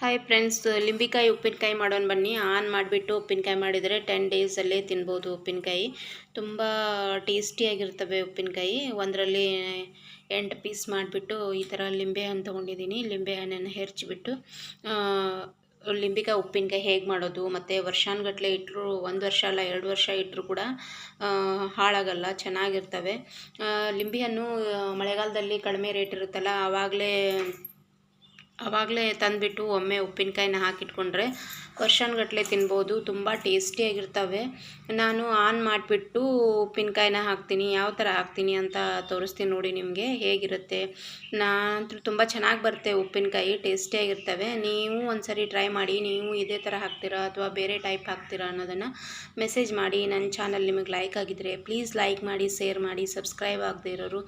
Hi friends ಲಿಂಬಿಕಾಯಿ ಉಪ್ಪಿನಕಾಯಿ ಮಾಡೋಣ ಬನ್ನಿ. ಆನ್ ಮಾಡಿಬಿಟ್ಟು ಉಪ್ಪಿನಕಾಯಿ ಮಾಡಿದರೆ ಟೆನ್ ಡೇಸಲ್ಲೇ ತಿನ್ಬೋದು ಉಪ್ಪಿನಕಾಯಿ. ತುಂಬ ಟೇಸ್ಟಿಯಾಗಿರ್ತವೆ ಉಪ್ಪಿನಕಾಯಿ. ಒಂದರಲ್ಲಿ ಎಂಟು ಪೀಸ್ ಮಾಡಿಬಿಟ್ಟು ಈ ಥರ ಲಿಂಬೆ ಹಣ್ಣು ತೊಗೊಂಡಿದ್ದೀನಿ. ಲಿಂಬೆ ಹಣ್ಣನ್ನು ಹೆರ್ಚಿಬಿಟ್ಟು ಲಿಂಬಿಕಾಯಿ ಉಪ್ಪಿನಕಾಯಿ ಹೇಗೆ ಮಾಡೋದು? ಮತ್ತು ವರ್ಷಾನುಗಟ್ಲೆ ಇಟ್ಟರು ಒಂದು ವರ್ಷ ಅಲ್ಲ, ಎರಡು ವರ್ಷ ಇಟ್ಟರು ಕೂಡ ಹಾಳಾಗಲ್ಲ, ಚೆನ್ನಾಗಿರ್ತವೆ. ಲಿಂಬೆ ಹಣ್ಣು ಮಳೆಗಾಲದಲ್ಲಿ ಕಡಿಮೆ ರೇಟ್ ಇರುತ್ತಲ್ಲ ಆವಾಗಲೇ ಆವಾಗಲೇ ತಂದುಬಿಟ್ಟು ಒಮ್ಮೆ ಉಪ್ಪಿನಕಾಯಿನ ಹಾಕಿಟ್ಕೊಂಡ್ರೆ ವರ್ಷಾನುಗಟ್ಟಲೆ ತಿನ್ಬೋದು. ತುಂಬ ಟೇಸ್ಟಿಯಾಗಿರ್ತವೆ. ನಾನು ಆನ್ ಮಾಡಿಬಿಟ್ಟು ಉಪ್ಪಿನಕಾಯಿನ ಹಾಕ್ತೀನಿ. ಯಾವ ಥರ ಹಾಕ್ತೀನಿ ಅಂತ ತೋರಿಸ್ತೀನಿ ನೋಡಿ ನಿಮಗೆ ಹೇಗಿರುತ್ತೆ. ನಾನಂತೂ ತುಂಬ ಚೆನ್ನಾಗಿ ಬರುತ್ತೆ ಉಪ್ಪಿನಕಾಯಿ, ಟೇಸ್ಟಿಯಾಗಿರ್ತವೆ. ನೀವು ಒಂದ್ಸರಿ ಟ್ರೈ ಮಾಡಿ, ನೀವು ಇದೇ ಥರ ಹಾಕ್ತೀರಾ ಅಥವಾ ಬೇರೆ ಟೈಪ್ ಹಾಕ್ತೀರಾ ಅನ್ನೋದನ್ನು ಮೆಸೇಜ್ ಮಾಡಿ. ನನ್ನ ಚಾನಲ್ ನಿಮಗೆ ಲೈಕ್ ಆಗಿದ್ರೆ ಪ್ಲೀಸ್ ಲೈಕ್ ಮಾಡಿ, ಶೇರ್ ಮಾಡಿ, ಸಬ್ಸ್ಕ್ರೈಬ್ ಆಗದೆ ಇರೋರು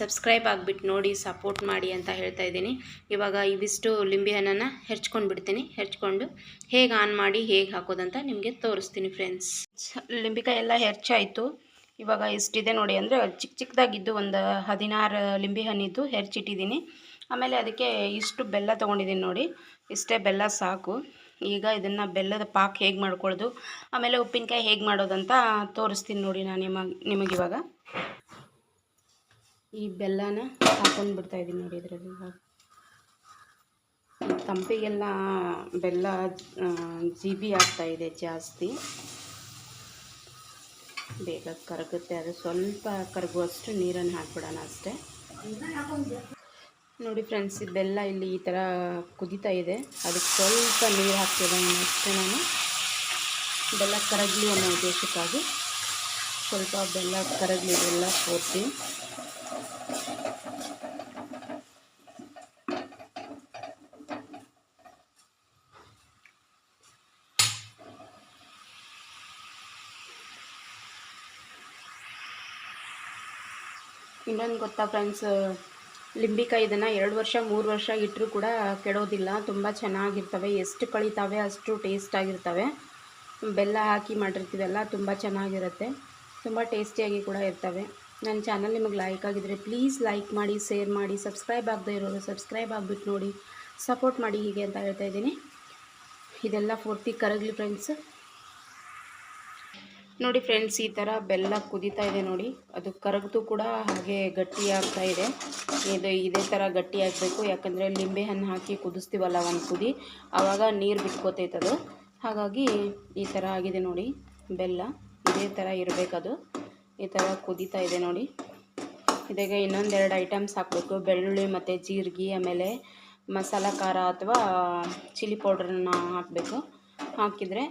ಸಬ್ಸ್ಕ್ರೈಬ್ ಆಗಿಬಿಟ್ಟು ನೋಡಿ, ಸಪೋರ್ಟ್ ಮಾಡಿ ಅಂತ ಹೇಳ್ತಾ ಇದ್ದೀನಿ. ಇವಾಗ ಇವಿಷ್ಟು ಲಿಂಬೆ ಹಣ್ಣನ್ನು ಹೆರ್ಚ್ಕೊಂಡು ಬಿಡ್ತೀನಿ ಹೆರ್ಚ್ಕೊಂಡು ಹೇಗೆ ಆನ್ ಮಾಡಿ ಹೇಗೆ ಹಾಕೋದಂತ ನಿಮಗೆ ತೋರಿಸ್ತೀನಿ ಫ್ರೆಂಡ್ಸ್. ಲಿಂಬಿಕಾಯಿ ಎಲ್ಲ ಹೆರ್ಚಾಯಿತು. ಇವಾಗ ಇಷ್ಟಿದೆ ನೋಡಿ ಅಂದರೆ ಚಿಕ್ಕ ಚಿಕ್ಕದಾಗಿದ್ದು ಒಂದು ಹದಿನಾರು ಲಿಂಬೆ ಹಣ್ಣಿದ್ದು ಹೆರ್ಚಿಟ್ಟಿದ್ದೀನಿ. ಆಮೇಲೆ ಅದಕ್ಕೆ ಇಷ್ಟು ಬೆಲ್ಲ ತೊಗೊಂಡಿದ್ದೀನಿ ನೋಡಿ. ಇಷ್ಟೇ ಬೆಲ್ಲ ಸಾಕು. ಈಗ ಇದನ್ನು ಬೆಲ್ಲದ ಪಾಕ್ ಹೇಗೆ ಮಾಡ್ಕೊಳ್ಳೋದು ಆಮೇಲೆ ಉಪ್ಪಿನಕಾಯಿ ಹೇಗೆ ಮಾಡೋದಂತ ತೋರಿಸ್ತೀನಿ ನೋಡಿ ನಾನು ನಿಮಗೆ ನಿಮಗಿವಾಗ ಈ ಬೆಲ್ಲನ ಹಾಕೊಂಡು ಬಿಡ್ತಾಯಿದ್ದೀನಿ ನೋಡಿ ಇದರಲ್ಲಿ ಇವಾಗ. ತಂಪಿಗೆಲ್ಲ ಬೆಲ್ಲ ಜಿಬಿ ಆಗ್ತಾ ಇದೆ ಜಾಸ್ತಿ. ಬೇಗ ಕರಗುತ್ತೆ. ಅದು ಸ್ವಲ್ಪ ಕರಗುವಷ್ಟು ನೀರನ್ನು ಹಾಕ್ಬಿಡೋಣ ಅಷ್ಟೇ. ನೋಡಿ ಫ್ರೆಂಡ್ಸ್ ಬೆಲ್ಲ ಇಲ್ಲಿ ಈ ಥರ ಕುದೀತಾ ಇದೆ. ಅದಕ್ಕೆ ಸ್ವಲ್ಪ ನೀರು ಹಾಕ್ತಿದ್ದೀನಿ ಅಷ್ಟೇ ನಾನು. ಬೆಲ್ಲ ಕರಗಲಿ ಅನ್ನೋ ಉದ್ದೇಶಕ್ಕಾಗಿ ಸ್ವಲ್ಪ ಬೆಲ್ಲ ಕರಗಲಿ, ಬೆಲ್ಲ ಪೂರ್ತಿ ಇನ್ನೊಂದು ಗೊತ್ತಾ ಫ್ರೆಂಡ್ಸ್ ಲಿಂಬಿಕಾಯಿ ಇದನ್ನು ಎರಡು ವರ್ಷ, ಮೂರು ವರ್ಷ ಇಟ್ಟರೂ ಕೂಡ ಕೆಡೋದಿಲ್ಲ. ತುಂಬ ಚೆನ್ನಾಗಿರ್ತವೆ. ಎಷ್ಟು ಕಳೀತಾವೆ ಅಷ್ಟು ಟೇಸ್ಟಾಗಿರ್ತವೆ ಬೆಲ್ಲ ಹಾಕಿ ಮಾಡಿರ್ತೀವಲ್ಲ, ತುಂಬ ಚೆನ್ನಾಗಿರುತ್ತೆ. ತುಂಬ ಟೇಸ್ಟಿಯಾಗಿ ಕೂಡ ಇರ್ತವೆ. ನನ್ನ ಚಾನಲ್ ನಿಮಗೆ ಲೈಕ್ ಆಗಿದ್ರೆ ಪ್ಲೀಸ್ ಲೈಕ್ ಮಾಡಿ ಶೇರ್ ಮಾಡಿ ಸಬ್ಸ್ಕ್ರೈಬ್ ಆಗದೆ ಇರೋರು ಸಬ್ಸ್ಕ್ರೈಬ್ ಆಗಿಬಿಟ್ಟು ನೋಡಿ ಸಪೋರ್ಟ್ ಮಾಡಿ ಹೀಗೆ ಅಂತ ಹೇಳ್ತಾ ಇದ್ದೀನಿ. ಇದೆಲ್ಲ ಪೂರ್ತಿ ಕರಗಲಿ ಫ್ರೆಂಡ್ಸ್ ನೋಡಿ ಫ್ರೆಂಡ್ಸ್, ಈ ಥರ ಬೆಲ್ಲ ಕುದೀತಾ ಇದೆ ನೋಡಿ. ಅದು ಕರಗ್ದು ಕೂಡ ಹಾಗೆ ಗಟ್ಟಿ ಆಗ್ತಾ ಇದೆ. ಇದು ಇದೇ ಥರ ಗಟ್ಟಿ ಆಗಬೇಕು. ಯಾಕಂದರೆ ಲಿಂಬೆ ಹಣ್ಣು ಹಾಕಿ ಕುದಿಸ್ತೀವಲ್ಲ ಒಂದು ಕುದಿ ಆವಾಗ ನೀರು ಬಿಟ್ಕೋತೈತೆ ಅದು. ಹಾಗಾಗಿ ಈ ಥರ ಆಗಿದೆ ನೋಡಿ ಬೆಲ್ಲ. ಇದೇ ಥರ ಇರಬೇಕದು. ಈ ಥರ ಕುದೀತಾ ಇದೆ ನೋಡಿ. ಇದಾಗ ಇನ್ನೊಂದೆರಡು ಐಟಮ್ಸ್ ಹಾಕಬೇಕು. ಬೆಳ್ಳುಳ್ಳಿ ಮತ್ತು ಜೀರಿಗೆ, ಆಮೇಲೆ ಮಸಾಲ ಖಾರ ಅಥವಾ ಚಿಲ್ಲಿ ಪೌಡ್ರನ್ನ ಹಾಕಬೇಕು. ಹಾಕಿದರೆ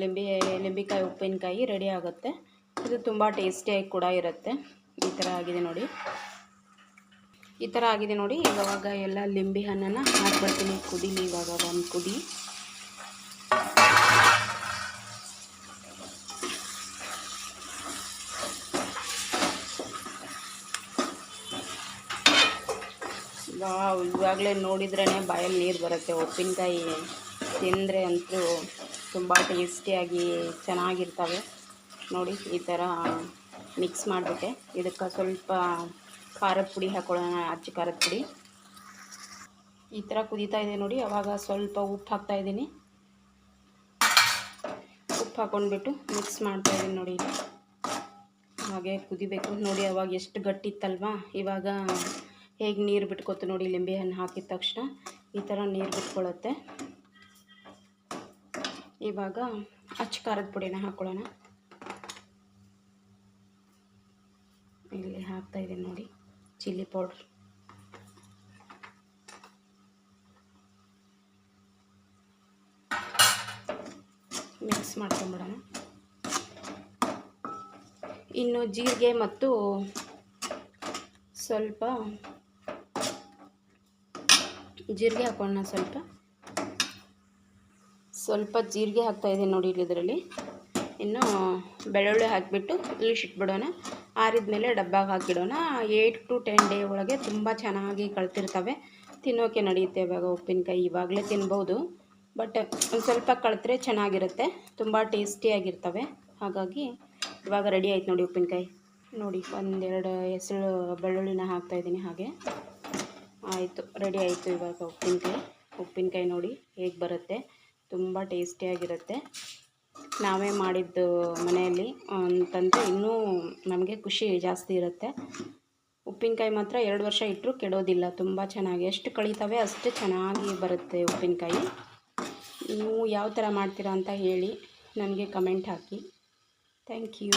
ಲಿಂಬೆ, ಲಿಂಬಿಕಾಯಿ, ಉಪ್ಪಿನಕಾಯಿ ರೆಡಿ ಆಗುತ್ತೆ. ಇದು ತುಂಬ ಟೇಸ್ಟಿಯಾಗಿ ಕೂಡ ಇರುತ್ತೆ. ಈ ಥರ ಆಗಿದೆ ನೋಡಿ. ಈ ಥರ ಆಗಿದೆ ನೋಡಿ. ಇವಾಗ ಎಲ್ಲ ಲಿಂಬೆ ಹಣ್ಣನ್ನು ಹಾಕ್ಬಿಡ್ತೀನಿ ಕುದೀಲಿ ಇವಾಗ ಒಂದು ಕುದಿ ಇವಾಗಲೇ ನೋಡಿದ್ರೇ ಬಾಯಲ್ಲಿ ನೀರು ಬರುತ್ತೆ. ಉಪ್ಪಿನಕಾಯಿ ತಿಂದರೆ ಅಂತೂ ತುಂಬ ಟೇಸ್ಟಿಯಾಗಿ ಚೆನ್ನಾಗಿರ್ತವೆ. ನೋಡಿ, ಈ ಥರ ಮಿಕ್ಸ್ ಮಾಡಿಬಿಟ್ಟೆ. ಇದಕ್ಕೆ ಸ್ವಲ್ಪ ಖಾರದ ಪುಡಿ ಹಾಕೊಳ್ಳೋಣ, ಅಚ್ಚಿ ಖಾರದ ಪುಡಿ. ಈ ಥರ ಕುದೀತಾ ಇದೆ ನೋಡಿ, ಅವಾಗ ಸ್ವಲ್ಪ ಉಪ್ಪು ಹಾಕ್ತಾ ಇದ್ದೀನಿ. ಉಪ್ಪು ಹಾಕ್ಕೊಂಡ್ಬಿಟ್ಟು ಮಿಕ್ಸ್ ಮಾಡ್ತಾ ಇದ್ದೀನಿ ನೋಡಿ. ಹಾಗೆ ಕುದಿಬೇಕು. ನೋಡಿ, ಅವಾಗ ಎಷ್ಟು ಗಟ್ಟಿ ಗಟ್ಟಿತ್ತಲ್ವಾ? ಇವಾಗ ಹೇಗೆ ನೀರು ಬಿಟ್ಕೊತು ನೋಡಿ ಲಿಂಬೆ ಹಣ್ಣು ಹಾಕಿದ ತಕ್ಷಣ ಈ ಥರ ನೀರು ಬಿಟ್ಕೊಳ್ಳುತ್ತೆ ಇವಾಗ ಅಚ್ಚ ಖಾರದ ಪುಡಿನ ಹಾಕ್ಕೊಳ್ಳೋಣ ಇಲ್ಲಿ ಹಾಕ್ತಾ ಇದ್ದೀನಿ ನೋಡಿ, ಚಿಲ್ಲಿ ಪೌಡ್ರ್. ಮಿಕ್ಸ್ ಮಾಡ್ಕೊಂಬಿಡೋಣ. ಇನ್ನು ಜೀರಿಗೆ ಮತ್ತು ಸ್ವಲ್ಪ ಜೀರಿಗೆ ಹಾಕೋಣ ಸ್ವಲ್ಪ. ಸ್ವಲ್ಪ ಜೀರಿಗೆ ಹಾಕ್ತಾ ಇದ್ದೀನಿ ನೋಡಿ ಇಲ್ಲಿ ಇದರಲ್ಲಿ. ಇನ್ನು ಬೆಳ್ಳುಳ್ಳಿ ಹಾಕಿಬಿಟ್ಟು ಇಳಿಸಿಟ್ಬಿಡೋಣ ಆರಿದ ಮೇಲೆ ಡಬ್ಬಾಗೆ ಹಾಕಿಡೋಣ. ಏಯ್ಟ್ ಟು ಟೆನ್ ಡೇ ಒಳಗೆ ತುಂಬ ಚೆನ್ನಾಗಿ ಕಳ್ತಿರ್ತವೆ. ತಿನ್ನೋಕೆ ನಡೆಯುತ್ತೆ ಇವಾಗ ಉಪ್ಪಿನಕಾಯಿ. ಇವಾಗಲೇ ತಿನ್ಬೋದು. ಬಟ್ ಒಂದು ಸ್ವಲ್ಪ ಕಳ್ತ್ರೆ ಚೆನ್ನಾಗಿರುತ್ತೆ. ತುಂಬ ಟೇಸ್ಟಿಯಾಗಿರ್ತವೆ ಹಾಗಾಗಿ ಇವಾಗ ರೆಡಿ ಆಯ್ತು ನೋಡಿ ಉಪ್ಪಿನಕಾಯಿ. ನೋಡಿ, ಒಂದೆರಡು ಹೆಸರು ಬೆಳ್ಳುಳ್ಳಿನ ಹಾಕ್ತಾಯಿದ್ದೀನಿ ಹಾಗೆ. ಆಯಿತು, ರೆಡಿ ಆಯಿತು ಇವಾಗ ಉಪ್ಪಿನಕಾಯಿ. ಉಪ್ಪಿನಕಾಯಿ ನೋಡಿ ಹೇಗೆ ಬರುತ್ತೆ. ತುಂಬ ಟೇಸ್ಟಿಯಾಗಿರುತ್ತೆ ನಾವೇ ಮಾಡಿದ್ದು ಮನೆಯಲ್ಲಿ. ಅಂತಂದರೆ ಇನ್ನೂ ನಮಗೆ ಖುಷಿ ಜಾಸ್ತಿ ಇರುತ್ತೆ. ಉಪ್ಪಿನಕಾಯಿ ಮಾತ್ರ ಎರಡು ವರ್ಷ ಇಟ್ಟರೂ ಕೆಡೋದಿಲ್ಲ. ತುಂಬ ಚೆನ್ನಾಗಿ, ಎಷ್ಟು ಕಳೀತವೆ ಅಷ್ಟು ಚೆನ್ನಾಗಿ ಬರುತ್ತೆ ಉಪ್ಪಿನಕಾಯಿ. ನೀವು ಯಾವ ಥರ ಮಾಡ್ತೀರಾ ಅಂತ ಹೇಳಿ ನನಗೆ ಕಮೆಂಟ್ ಹಾಕಿ. Thank you.